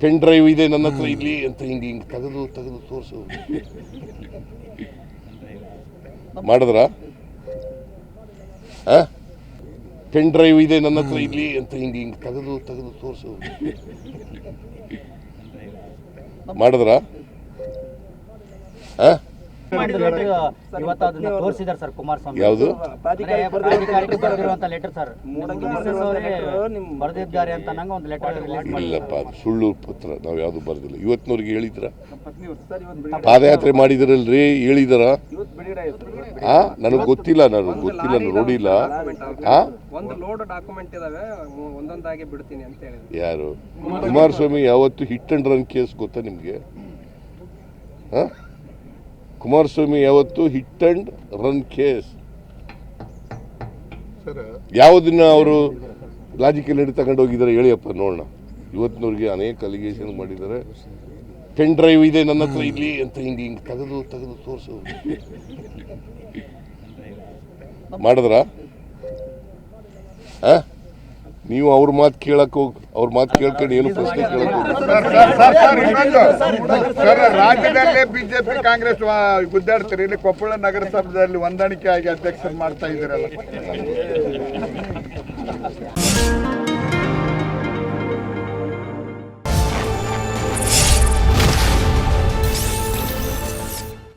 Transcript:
Pen drive ಇದೆ ನನ್ನ ಹತ್ರ ಇಲ್ಲಿ ಅಂತ ಹಿಂಗೆ ಹಿಂಗೆ ತೆಗೆದು ತೆಗೆದು ತೋರಿಸು. ಮಾಡಿದ್ರ? ಪೆನ್ ಡ್ರೈವ್ ಇದೆ ನನ್ನ ಹತ್ರ ಇಲ್ಲಿ ಅಂತ ಹಿಂಗೆ ಹಿಂಗೆ ತೆಗೆದು ತೆಗೆದು ತೋರಿಸು. ಮಾಡಿದ್ರ? ಇವತ್ತು ಅದನ್ನ ತೋರಿಸಿದಾರೆ ಸರ್ ಕುಮಾರಸ್ವಾಮಿ. ಯಾವುದು? ಪ್ರಾಧಿಕಾರಕ್ಕೆ ಬರೆದಿರುವಂತ ಲೆಟರ್ ಸರ್ ಮಿಸಸ್ ಅವರೇ ಬರೆದಿದ್ದಾರೆ ಅಂತ ನಂಗೆ ಒಂದು ಲೆಟರ್ ರಿಲೀಸ್ ಮಾಡಿ ಇಲ್ಲಪ್ಪ ಅದು ಸುಳ್ಳು ಪತ್ರ. ನಾವು ಯಾವುದು ಬರೆದಿಲ್ಲ. ಇವತ್ತಿನವ್ರಿಗೆ ಹೇಳಿದ್ರ? ಪಾದಯಾತ್ರೆ ಮಾಡಿದ್ರಲ್ರಿ? ಹೇಳಿದಾರ? ಆ? ನನಗೆ ಗೊತ್ತಿಲ್ಲ ನಾನು ಗೊತ್ತಿಲ್ಲ ನಾನು ನೋಡಿಲ್ಲ. ಆ? ಒಂದು ಲೋಡ್ ಡಾಕ್ಯುಮೆಂಟ್ ಇದಾವೆ. ಒಂದೊಂದಾಗಿ ಬಿಡ್ತೀನಿ ಅಂತ ಹೇಳಿದ್ರು. ಯಾರು? ಕುಮಾರಸ್ವಾಮಿ ಯಾವತ್ತು ಹಿಟ್ ಅಂಡ್ ರನ್ ಕೇಸ್ ಗೊತ್ತಾ ನಿಮಗೆ? ಕುಮಾರಸ್ವಾಮಿ ಯಾವತ್ತು ಹಿಟ್ ಅಂಡ್ ರನ್ ಕೇಸ್? ಯಾವುದನ್ನ ಅವರು ಲಾಜಿಕಲ್ ಹಿಡಿದು ತಗೊಂಡು ಹೋಗಿದ್ದಾರೆ ಹೇಳಿಯಪ್ಪ ನೋಡೋಣ. ಇವತ್ತಿನವ್ರಿಗೆ ಅನೇಕ ಅಲಿಗೇಷನ್ ಮಾಡಿದ್ದಾರೆ. ಪೆನ್ ಡ್ರೈವ್ ಇದೆ ನನ್ನ ಹತ್ರ ಇಲ್ಲಿ ಅಂತ ಹಿಂಗೆ ಹಿಂಗೆ ತೆಗೆದು ತೆಗೆದು ತೋರಿಸು. ಮಾಡಿದ್ರ? ಆ? ನೀವು ಅವ್ರ ಮಾತು ಕೇಳಕ್ ಹೋಗಿ ಅವ್ರ ಮಾತು ಕೇಳ್ಕೊಂಡು ಏನು ಪ್ರಶ್ನೆ ಸರ್ ರಾಜ್ಯದಲ್ಲೇ ಬಿಜೆಪಿ ಕಾಂಗ್ರೆಸ್ ಗುದ್ದಾಡ್ತೀರಿ. ಇಲ್ಲಿ ಕೊಪ್ಪಳ ನಗರಸಭೆಯಲ್ಲಿ ಹೊಂದಾಣಿಕೆ ಆಗಿ ಅಧ್ಯಕ್ಷರು ಮಾಡ್ತಾ ಇದ್ದೀರಲ್ಲ.